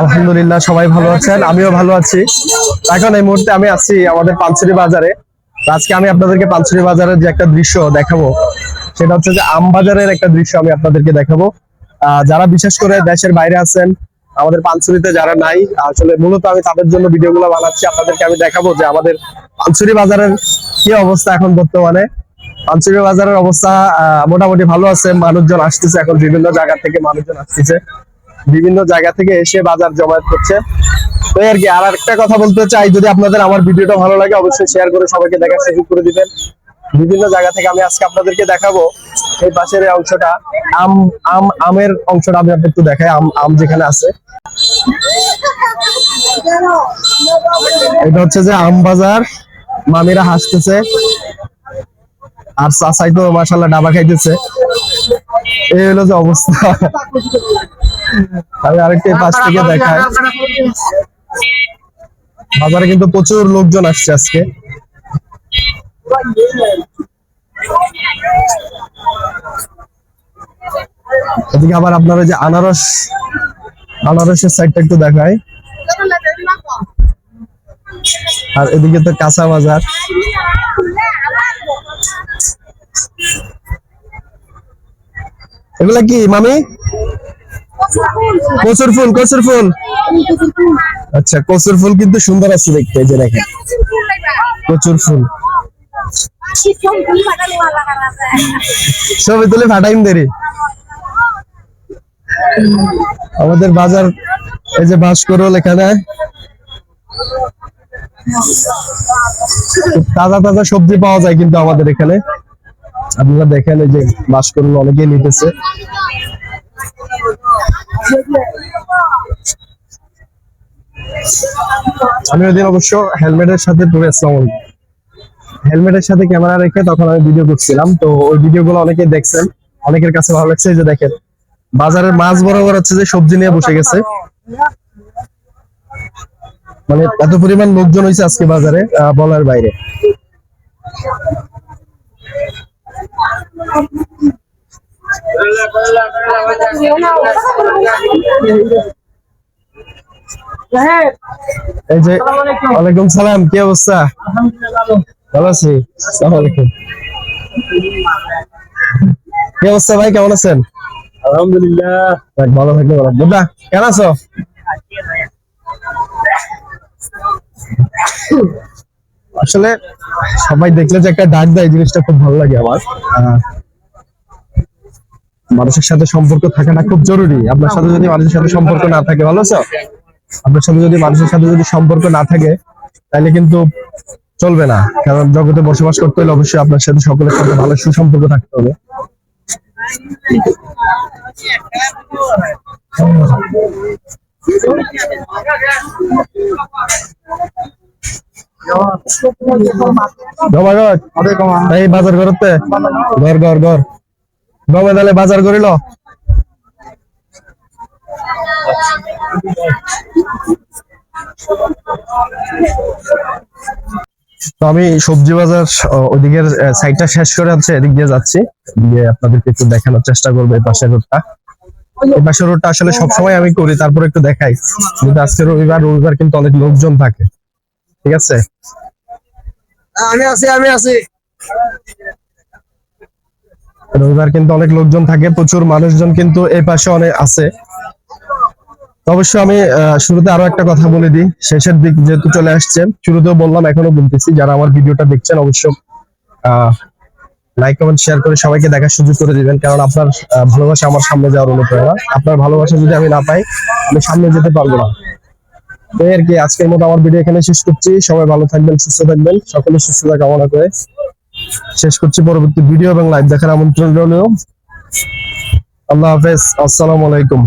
আলহামদুলিল্লাহ সবাই ভালো আছেন, আমিও ভালো আছি। এখন এই মুহূর্তে আমি আছি আমাদের পানছড়ি বাজারে। আজকে আমি আপনাদেরকে পানছড়ি বাজারের যে একটা দৃশ্য দেখাবো, সেটা হচ্ছে যে আম বাজারের একটা দৃশ্য আমি আপনাদেরকে দেখাবো। যারা বিশেষ করে দেশের বাইরে আছেন আমাদের পানছড়িতে যারা নাই, আসলে মূলত আমি তাদের জন্য ভিডিওগুলো বানাচ্ছি, আপনাদেরকে আমি দেখাবো যে আমাদের পানছড়ি বাজারের কি অবস্থা এখন বর্তমানে। পানছড়ি বাজারের অবস্থা মোটামুটি ভালো আছে, মানুষজন আসতেছে এখন বিভিন্ন জায়গা থেকে, মানুষজন আসতেছে। বিভিন্ন জায়গা থেকে এসে বাজার জমায়েত করছে। তো আর কি আর একটা কথা বলতে চাই, যদি আপনাদের আমার ভিডিওটা ভালো লাগে, অবশ্যই শেয়ার করে সবাইকে দেখার সুযোগ করে দিবেন। বিভিন্ন জায়গা থেকে আমি আজকে আপনাদেরকে দেখাবো এই পাশের অংশটা। আম আম, আমের অংশটা আমি আপনাকে একটু দেখাই, আম আম যেখানে আছে। এটা হচ্ছে যে আম বাজার। মামিরা হাসতেছে। আর চাচাই তো মাসাল্লাহ ডাবা খাইতেছে। এই হলো যে অবস্থা। আমি আরেকটা পাশ থেকে দেখাই। বাজারে কিন্তু প্রচুর লোকজন আসছে আজকে। এদিকে আবার আপনারা যে আনারস, আনারসের সাইডটা একটু দেখায় আর এদিকে তো কাঁচা বাজার। এগুলা কি, মামি? কচুর ফুল কচুর ফুল। আচ্ছা কচুর ফুল কিন্তু সুন্দর আছে দেখতে যে দেখেন। কচুর ফুল। ছবি তুলে ফাটাইম দেরি। আমাদের বাজার, এই যে বাস করল এখানে তাজা তাজা সবজি পাওয়া যায় কিন্তু আমাদের এখানে। আপনারা দেখেন এই যে বাস করল অনেকেই নিতেছে। আমি ওই দিন অবশ্য হেলমেটের সাথে টুরে আসলাম। হেলমেটের সাথে ক্যামেরা রেখে তখন আমি ভিডিও করছিলাম। তো ওই ভিডিও গুলো অনেকে দেখছেন। অনেকের কাছে ভালো লাগছে যে দেখেন, বাজারের মাছ বরাবর হচ্ছে যে সবজি নিয়ে বসে গেছে। মানে এত পরিমাণ লোকজন হয়েছে আজকে বাজারে বলার বাইরে। এই যে, ওয়ালাইকুম সালাম, কি অবস্থা? ভালো আছি? আলাইকুম। কি অবস্থা ভাই কেমন আছেন? আলহামদুলিল্লাহ। ভালো থাকলে ভালো। বুদ্ধা কেমন আছো? আসলে সবাই দেখলে যে একটা ডাক দেয় জিনিসটা খুব ভালো লাগে আমার। মানুষের সাথে সম্পর্ক থাকাটা খুব জরুরি। আপনার সাথে যদি মানুষের সাথে সম্পর্ক না থাকে ভালো আছো? আপনার সাথে যদি মানুষের সাথে যদি সম্পর্ক না থাকে তাহলে কিন্তু চলবে না। কারণ জগতে বসবাস করতে হলে অবশ্যই আপনার সাথে সকলের সাথে ভালো সুসম্পর্ক থাকতে হবে। বাজার করতে? ঘর ঘর ঘর গমে তাহলে বাজার করিল? তো আমি সবজি বাজার ওদিকের সাইডটা শেষ করে হচ্ছে এদিক দিয়ে যাচ্ছি। দিয়ে আপনাদেরকে একটু দেখানোর চেষ্টা করব এই পাশের রোডটা এই পাশের রোডটা আসলে সবসময় আমি করি তারপর একটু দেখাই। কিন্তু আজকে রবিবার রবিবার কিন্তু অনেক লোকজন থাকে। ঠিক আছে? আমি আছি আমি আছি। রবিবার কিন্তু অনেক লোকজন থাকে প্রচুর মানুষজন কিন্তু এই পাশে অনেক আছে। অবশ্য আমি শুরুতে আরও একটা কথা বলে দিই। শেষের দিক যেহেতু চলে আসছে, শুরুতেও বললাম, এখনও বলতেছি, যারা আমার ভিডিওটা দেখছেন, অবশ্য লাইক কমেন্ট শেয়ার করে সবাইকে দেখার সুযোগ করে দিবেন, কারণ আপনার ভালোবাসা আমার সামনে যাওয়ার অনুপ্রেরণা। আপনার ভালোবাসা যদি আমি না পাই, আমি সামনে যেতে পারব না। তো আর কি, আজকের মতো আমার ভিডিও এখানে শেষ করছি। সবাই ভালো থাকবেন, সুস্থ থাকবেন, সকলে সুস্থতা কামনা করে শেষ করছি পরবর্তী ভিডিও এবং লাইভ দেখার আমন্ত্রণ রইল। আল্লাহ হাফেজ, আসসালামু আলাইকুম।